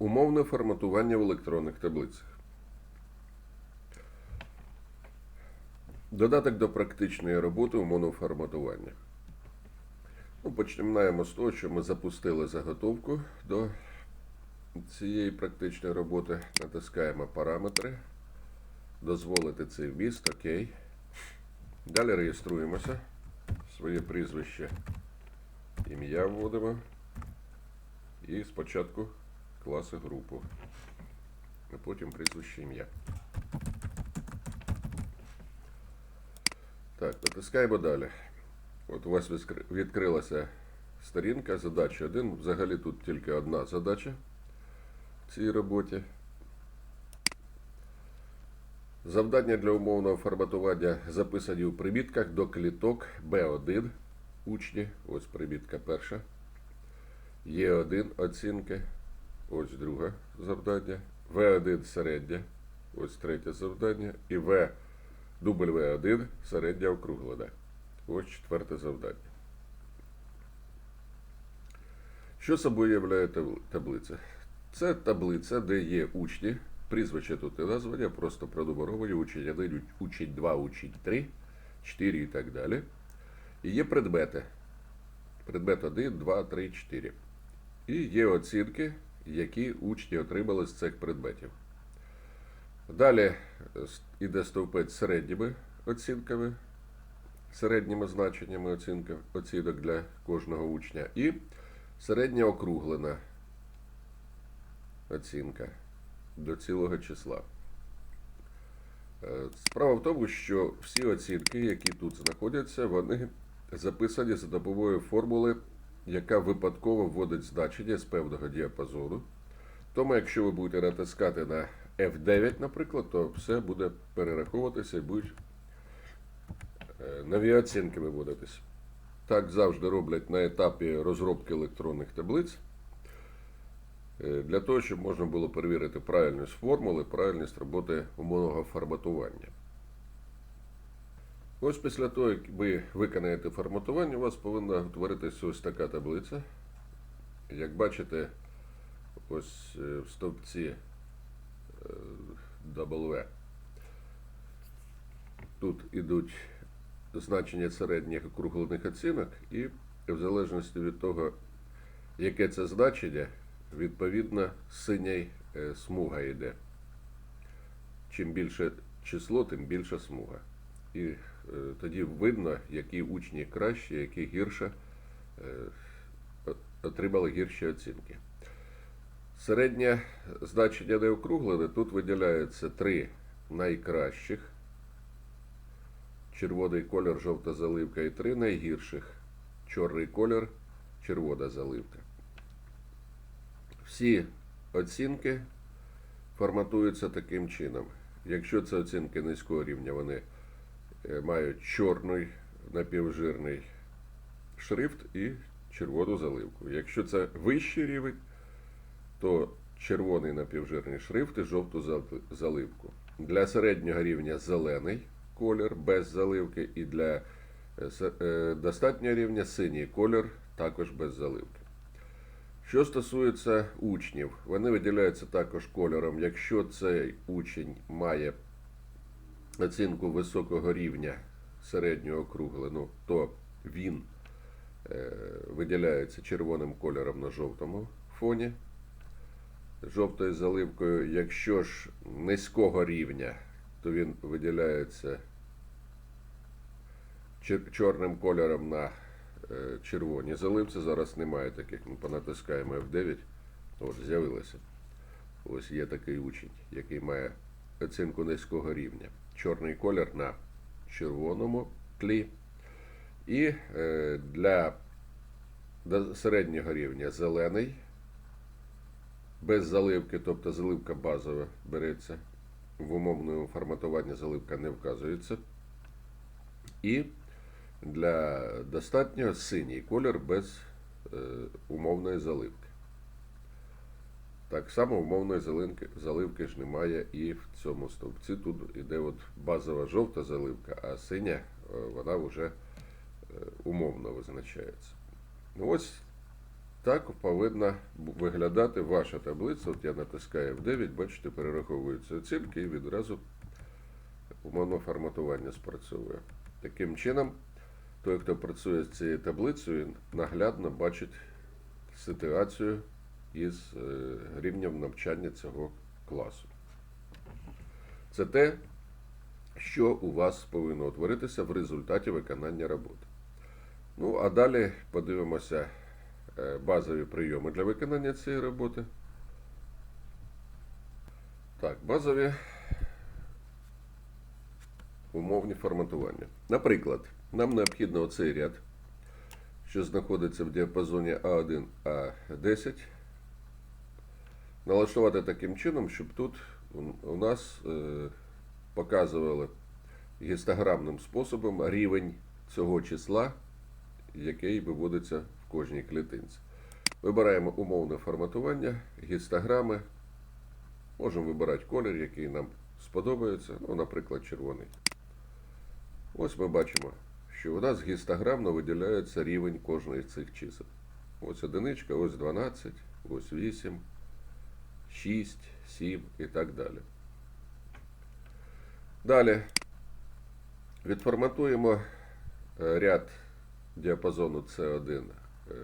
Умовне форматування в електронних таблицях. Додаток до практичної роботи умовного форматування. Ну, починаємо з того, що ми запустили заготовку до цієї практичної роботи. Натискаємо параметри. Дозволити цей вміст, окей. Далі реєструємося. Своє прізвище, ім'я вводимо. І спочатку класи групу. А потім прізвище ім'я. Так, натискаємо далі. От у вас відкрилася сторінка, задача 1. Взагалі тут тільки одна задача в цій роботі. Завдання для умовного форматування записані у примітках до кліток Б1 учні. Ось примітка перша. Є1 оцінки. Ось друге завдання. В1 середнє. Ось третє завдання. І В W1 середня округлена. Ось четверте завдання. Що собою являє таблиця? Це таблиця, де є учні, прізвище тут і названня, просто пронумеровані учень 1, учень 2, учень 3, 4 і так далі. І є предмети. Предмет 1, 2, 3, 4. І є оцінки, які учні отримали з цих предметів. Далі е, с- іде стовпець середніми оцінками, середніми значеннями оцінка, оцінок для кожного учня. І середня округлена оцінка до цілого числа. Е, Справа в тому, що всі оцінки, які тут знаходяться, вони записані за допомогою формули, яка випадково вводить значення з певного діапазону. Тому, якщо ви будете натискати на F9, наприклад, то все буде перераховуватися і будуть е, нові оцінки виводитись. Так завжди роблять на етапі розробки електронних таблиць. Е, Для того, щоб можна було перевірити правильність формули, правильність роботи умовного форматування. Ось після того, як ви виконаєте форматування, у вас повинна утворитися ось така таблиця. Як бачите, ось е, в стовпці е, W. Тут ідуть значення середніх округлених оцінок, і в залежності від того, яке це значення, відповідно синя е, смуга йде. Чим більше число, тим більша смуга. І тоді видно, які учні краще, які гірше е, отримали гірші оцінки. Середнє значення не округлене, тут виділяється три найкращих. Червоний колір, жовта заливка і три найгірших. Чорний колір, червона заливка. Всі оцінки форматуються таким чином. Якщо це оцінки низького рівня, вони е, мають чорний напівжирний шрифт і червону заливку. Якщо це вищий рівень, то червоний напівжирний шрифт і жовту заливку. Для середнього рівня зелений колір без заливки, і для е, е, достатнього рівня синій колір також без заливки. Що стосується учнів, вони виділяються також кольором. Якщо цей учень має оцінку високого рівня середнього округлену, то він е, виділяється червоним кольором на жовтому фоні жовтою заливкою. Якщо ж низького рівня, то він виділяється чорним кольором на е, червоній заливці. Зараз немає таких. Ми понатискаємо F9. От, з'явилося. Ось є такий учень, який має оцінку низького рівня. Чорний колір на червоному тлі. І е, для середнього рівня зелений без заливки, тобто заливка базова береться. В умовному форматуванні заливка не вказується. І для достатнього синій колір без е, умовної заливки. Так само умовної заливки, заливки ж немає і в цьому стовпці. Тут іде от базова жовта заливка, а синя е, вона вже е, умовно визначається. Ну ось Так повинна виглядати ваша таблиця. От я натискаю F9, бачите, перераховуються оцінки і відразу умовно форматування спрацьовує. Таким чином, той, хто працює з цією таблицею, наглядно бачить ситуацію із е, рівнем навчання цього класу. Це те, що у вас повинно утворитися в результаті виконання роботи. Ну, а далі подивимося е, базові прийоми для виконання цієї роботи. Так, базові умовні форматування. Наприклад, нам необхідно оцей ряд, що знаходиться в діапазоні А1 А10, налаштувати таким чином, щоб тут у- нас е, показували гістограмним способом рівень цього числа, який виводиться в кожній клітинці. Вибираємо умовне форматування, гістограми. Можемо вибирати колір, який нам сподобається, ну, наприклад, червоний. Ось ми бачимо, що у нас гістограмно виділяється рівень кожної з цих чисел. Ось одиничка, ось 12, ось 8, 6, 7 і так далі. Далі відформатуємо е, ряд діапазону C1, е,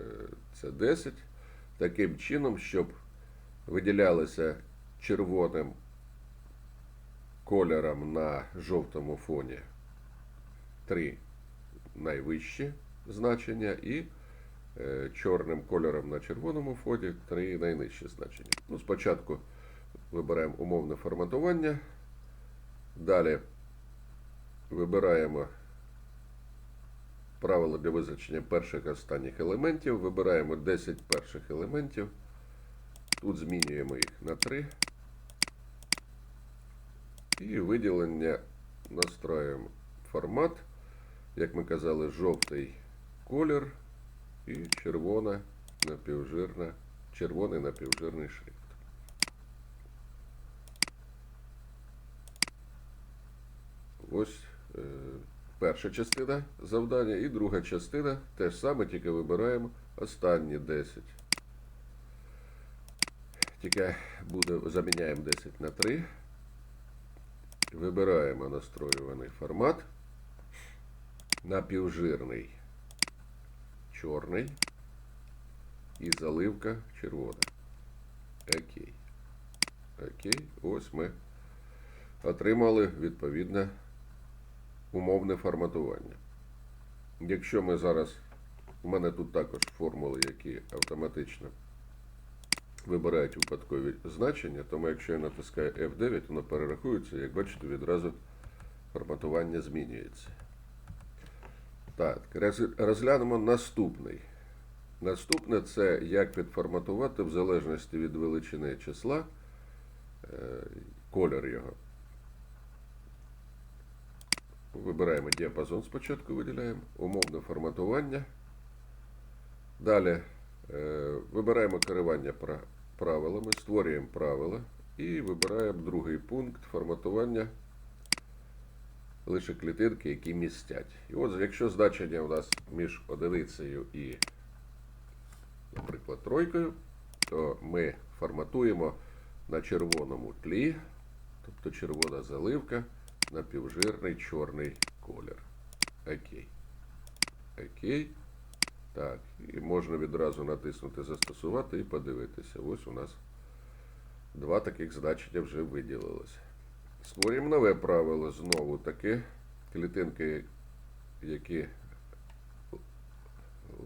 C10 таким чином, щоб виділялися червоним кольором на жовтому фоні три найвищі значення і е, чорним кольором на червоному фоні три найнижчі значення. Ну, спочатку вибираємо умовне форматування. Далі вибираємо правила для визначення перших останніх елементів. Вибираємо 10 перших елементів. Тут змінюємо їх на 3. І виділення настроюємо формат. Як ми казали, жовтий колір і червона напівжирна, червоний напівжирний шрифт. Ось е, перша частина завдання і друга частина те ж саме, тільки вибираємо останні 10. Тільки буде, заміняємо 10 на 3. Вибираємо настроюваний формат. Напівжирний чорний і заливка червона. Окей. Окей. Ось ми отримали відповідне умовне форматування. Якщо ми зараз, у мене тут також формули, які автоматично вибирають випадкові значення, тому якщо я натискаю F9, воно перерахується, як бачите, відразу форматування змінюється. Так, розглянемо наступний. Наступне це як відформатувати в залежності від величини числа е, колір його. Вибираємо діапазон спочатку, виділяємо, умовне форматування. Далі е, вибираємо керування правилами, створюємо правила і вибираємо другий пункт форматування лише клітинки, які містять. І от якщо значення у нас між одиницею і, наприклад, тройкою, то ми форматуємо на червоному тлі, тобто червона заливка, напівжирний чорний колір. Окей. Окей. Так, і можна відразу натиснути Застосувати і подивитися. Ось у нас два таких значення вже виділилося. Створюємо нове правило знову таки. Клітинки, які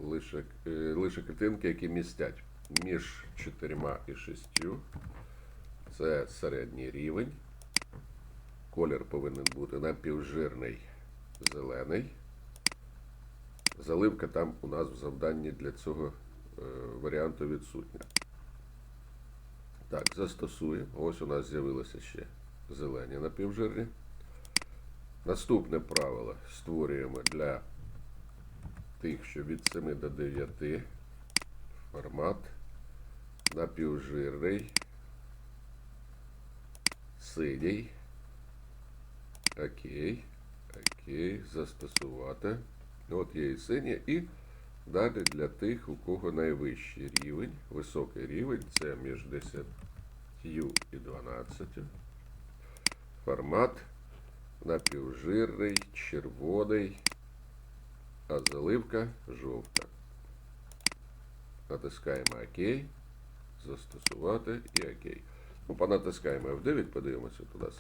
лише, е, лише клітинки, які містять між 4 і 6. Це середній рівень. Колір повинен бути напівжирний зелений. Заливка там у нас в завданні для цього е, варіанту відсутня. Так, застосуємо. Ось у нас з'явилося ще зелені напівжирні. Наступне правило створюємо для тих, що від 7 до 9 формат напівжирний, синій. Окей. Окей, застосувати. От є і синє. І Далі для тих, у кого найвищий рівень, високий рівень, це між 10 і 12. Формат напівжирний, червоний, а заливка жовта. Натискаємо ОК, застосувати і ОК. Ну, понатискаємо F9, подивимося, тут у нас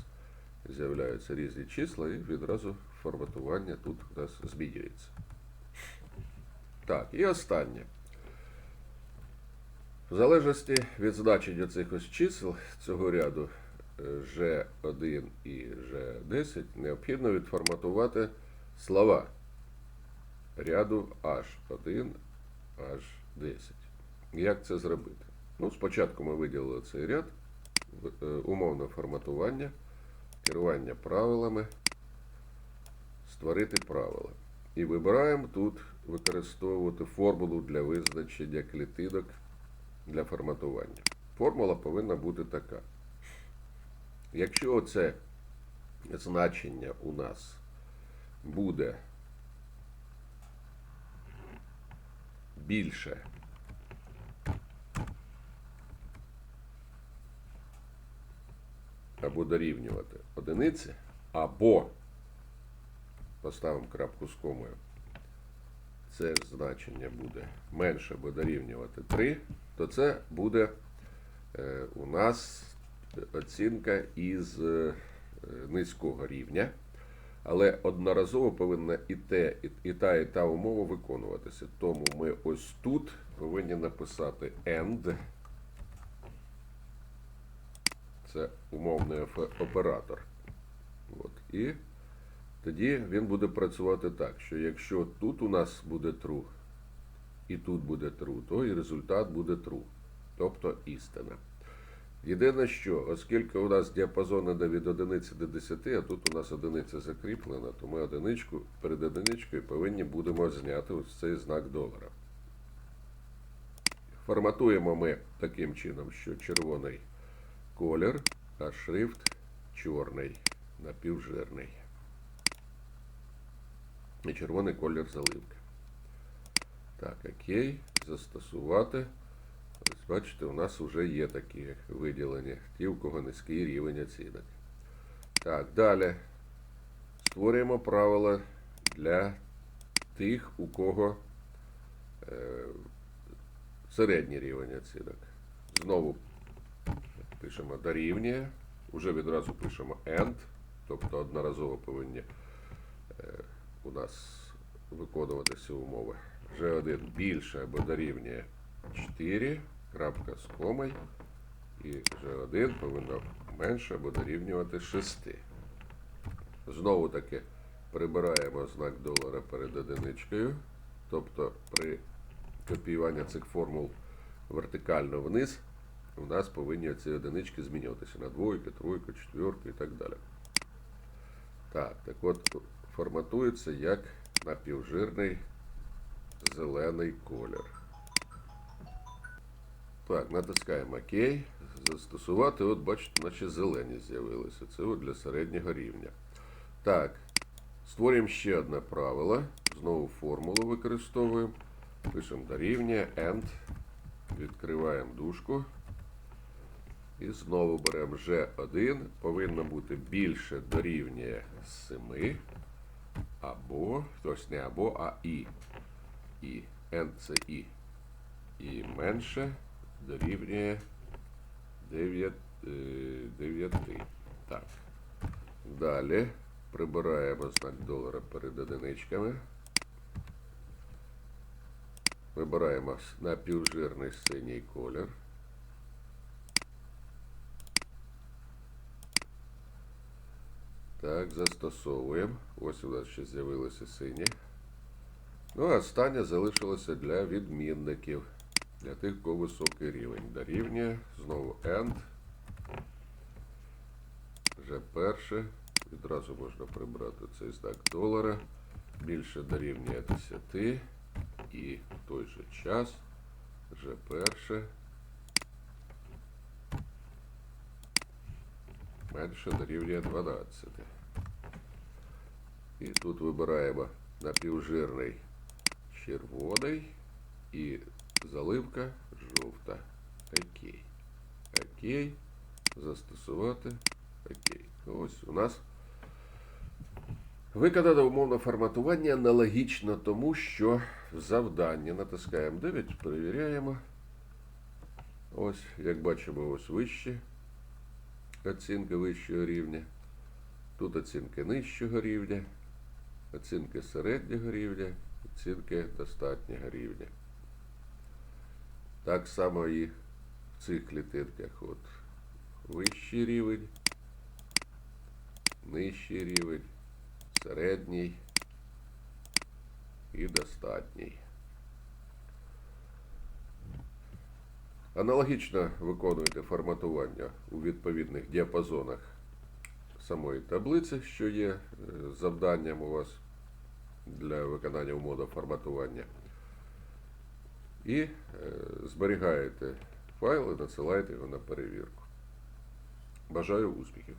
з'являються різні числа і відразу форматування тут у нас змінюється. Так, і останнє. В залежності від значення цих ось чисел цього ряду G1 і G10 необхідно відформатувати слова ряду H1, H10. Як це зробити? Ну, спочатку ми виділили цей ряд, е, умовне форматування, керування правилами, створити правила. І вибираємо тут використовувати формулу для визначення клітинок для форматування. Формула повинна бути така. Якщо оце значення у нас буде більше або дорівнювати одиниці, або поставимо крапку з комою. Це значення буде менше або дорівнювати 3, то це буде е, у нас оцінка із е, низького рівня. Але одноразово повинна і, те, і, та, і та умова виконуватися. Тому ми ось тут повинні написати AND. Це умовний оператор. От. І тоді він буде працювати так, що якщо тут у нас буде true, і тут буде true, то і результат буде true, тобто істина. Єдине що, оскільки у нас діапазон іде від 1 до 10, а тут у нас одиниця закріплена, то ми одиничку перед одиничкою повинні будемо зняти ось цей знак долара. Форматуємо ми таким чином, що червоний колір, а шрифт чорний, напівжирний. І червоний колір заливки. Так, окей, застосувати. Ось бачите, у нас вже є такі виділення, ті, у кого низький рівень оцінок. Так, далі створюємо правила для тих, у кого е, середній рівень оцінок. Знову пишемо дорівнює, вже відразу пишемо AND, тобто одноразово повинні е, у нас виконуватися умови. G1 більше або дорівнює 4, крапка з комою, і G1 повинно менше або дорівнювати 6. Знову таки прибираємо знак долара перед одиничкою, тобто при копіюванні цих формул вертикально вниз, у нас повинні ці одинички змінюватися на двойки, тройку, четверку і так далі. Так, так от форматується як напівжирний зелений колір. Так, натискаємо ОК. Застосувати, от бачите, наче зелені з'явилися. Це от для середнього рівня. Так, створюємо ще одне правило. Знову формулу використовуємо. Пишемо дорівнює AND. Відкриваємо дужку. І знову беремо G1. Повинно бути більше дорівнює 7. Або, тобто не або, а і. І. N це і. І менше дорівнює 9. 9. Так. Далі прибираємо знак долара перед одиничками. Вибираємо напівжирний синій колір. Так, застосовуємо. Ось у нас ще з'явилися сині. Ну, а останнє залишилося для відмінників. Для тих, у кого високий рівень. Дорівнює. Знову AND. Вже перше. Відразу можна прибрати цей знак долара. Більше дорівнює 10. І в той же час. Вже перше. Менше дорівнює 12. І тут вибираємо напівжирний червоний І заливка жовта. Окей. Окей. Застосувати. Окей. Ось у нас виконано умовне форматування аналогічно тому, що в завданні натискаємо 9, перевіряємо. Ось, як бачимо, ось вище оцінки вищого рівня. Тут оцінки нижчого рівня, оцінки середнього рівня, оцінки достатнього рівня. Так само і в цих клітинках. От вищий рівень, нижчий рівень, середній і достатній. Аналогічно виконуєте форматування у відповідних діапазонах самої таблиці, що є е, завданням у вас для виконання умови форматування. І е, зберігаєте файл і надсилаєте його на перевірку. Бажаю успіхів!